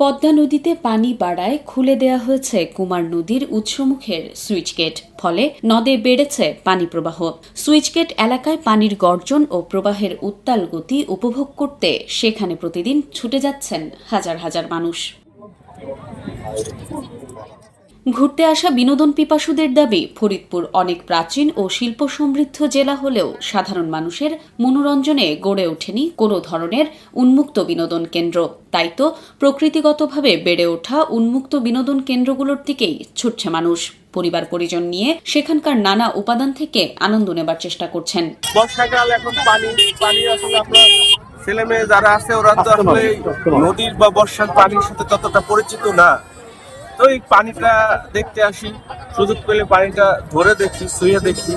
পদ্মা নদীতে পানি বাড়ায় খুলে দেয়া হয়েছে কুমার নদীর উৎসমুখের সুইচগেট, ফলে নদে বেড়েছে পানি প্রবাহ। সুইচগেট এলাকায় পানির গর্জন ও প্রবাহের উত্তাল গতি উপভোগ করতে সেখানে প্রতিদিন ছুটে যাচ্ছেন হাজার হাজার মানুষ। ঘুরতে আসা বিনোদন পিপাসুদের দাবি ফরিদপুর অনেক প্রাচীন ও শিল্প সমৃদ্ধ জেলা হলেও সাধারণ মানুষের মনোরঞ্জনে গড়ে ওঠেনি কোনো ধরনের উন্মুক্ত বিনোদন কেন্দ্র। তাই তো প্রকৃতিগতভাবে বেড়ে ওঠা উন্মুক্ত বিনোদন কেন্দ্রগুলোর দিকেই ছুটছে মানুষ। পরিবার পরিজন নিয়ে সেখানকার নানা উপাদান থেকে আনন্দ নেবার চেষ্টা করছেন। বর্ষাকাল এখন পানি পানি আসলে আপনার ছেলে মেয়ে যারা আছে ওরা তো আসলে নদীর বা বর্ষার পানির সাথে ততটা পরিচিত না। তো এই পানিটা দেখতে আসি সুযোগ পেলে পানিটা ধরে দেখি শুয়ে দেখি।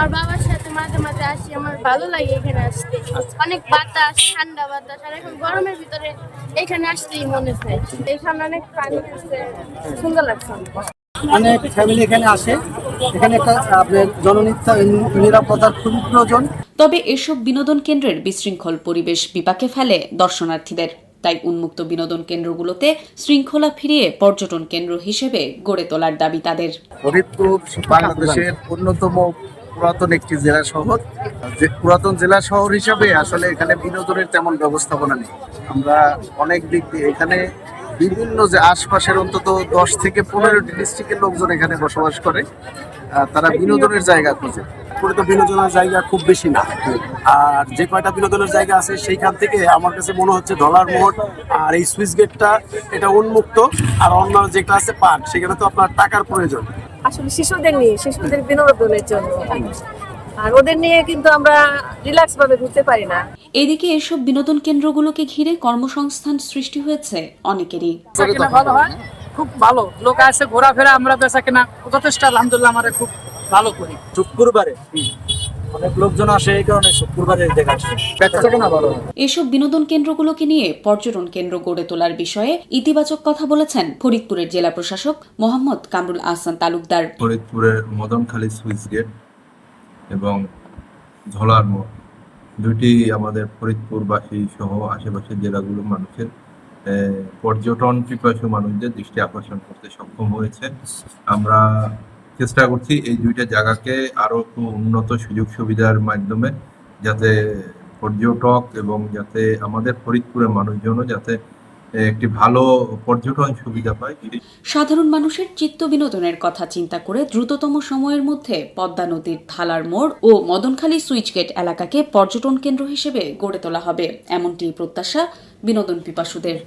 আর বাবার সাথে মাঝে মাঝে আসি আমার ভালো লাগে এখানে আসতে। অনেক বাতাস ঠান্ডা বাতাস আর এখন গরমের ভিতরে এখানে আসতেই মনে হয়। এখানে অনেক পানি আছে সুন্দর লাগছে অনেক। ফ্যামিলি এখানে আসে। এখানে একটা আপনার জননিত্যা নিরাপত্তার খুবই প্রয়োজন। তবে এসব বিনোদন কেন্দ্রের বিশৃঙ্খল পরিবেশ বিপাকে ফেলে দর্শনার্থীদের। তাই উন্মুক্ত বিনোদন কেন্দ্রগুলোতে শৃঙ্খলা ফিরিয়ে পর্যটন কেন্দ্র হিসেবে গড়ে তোলার দাবি তাদের। ফরিদপুর বাংলাদেশের অন্যতম পুরাতন একটি জেলা শহর। যে পুরাতন জেলা শহর হিসাবে আসলে এখানে বিনোদনের তেমন ব্যবস্থাপনা নেই। আমরা অনেক দিক দিয়ে এখানে বিভিন্ন যে আশপাশের অন্তত দশ থেকে পনেরোটি ডিস্ট্রিক্টের লোকজন এখানে বসবাস করে। তারা বিনোদনের জায়গা খোঁজে। পুরো তো বিনোদনের জায়গা খুব বেশি না। আর যে কয়টা বিনোদনের জায়গা আছে সেইখান থেকে আমার কাছে মনে হচ্ছে ডলার মোড় আর এই সুইচ গেটটা এটা উন্মুক্ত। আর অন্য যেটা আছে পার্ক সেখানে তো আপনার টাকার প্রয়োজন। আসলে শিশুদের নিয়ে শিশুদের বিনোদনের জন্য। আর ওদের নিয়ে কিন্তু আমরা রিল্যাক্স ভাবে ঘুরতে পারি না। এদিকে এসব বিনোদন কেন্দ্রগুলোকে ঘিরে কর্মসংস্থান সৃষ্টি হয়েছে অনেকেরই। ভালো হয়। খুব ভালো। লোক আসে ঘোরাফেরা আমরা বেচা কেনা যথেষ্ট আলহামদুলিল্লাহ আমরা খুব ভালো করি। শুক্রবারে। অনেক লোকজন আসে এই কারণে শুক্রবারে দেখা এসব বিনোদন কেন্দ্রগুলোকে নিয়ে পর্যটন কেন্দ্র গড়ে তোলার বিষয়ে ইতিবাচক কথা বলেছেন ফরিদপুরের জেলা প্রশাসক মোহাম্মদ কামরুল আহসান তালুকদার। ফরিদপুরের মদনখালী সুইচ গেট এবং ধলার মোড়। দুটি আমাদের ফরিদপুরবাসী সহ আশেপাশের জেলাগুলোর মানুষের আহ, পর্যটন পিপাসু মানুষদের দৃষ্টি আকর্ষণ করতে সক্ষম হয়েছে। আমরা চেষ্টা করছি এই দুইটা জায়গাকে আরও একটু উন্নত সুযোগ সুবিধার মাধ্যমে যাতে পর্যটক এবং যাতে আমাদের ফরিদপুরের মানুষজনও যাতে একটি ভালো পর্যটন সুবিধা পায়। সাধারণ মানুষের চিত্ত বিনোদনের কথা চিন্তা করে দ্রুততম সময়ের মধ্যে পদ্মা নদীর থালার মোড় ও মদনখালী সুইচগেট এলাকাকে পর্যটন কেন্দ্র হিসেবে গড়ে তোলা হবে। এমনটি প্রত্যাশা বিনোদন পিপাসুদের।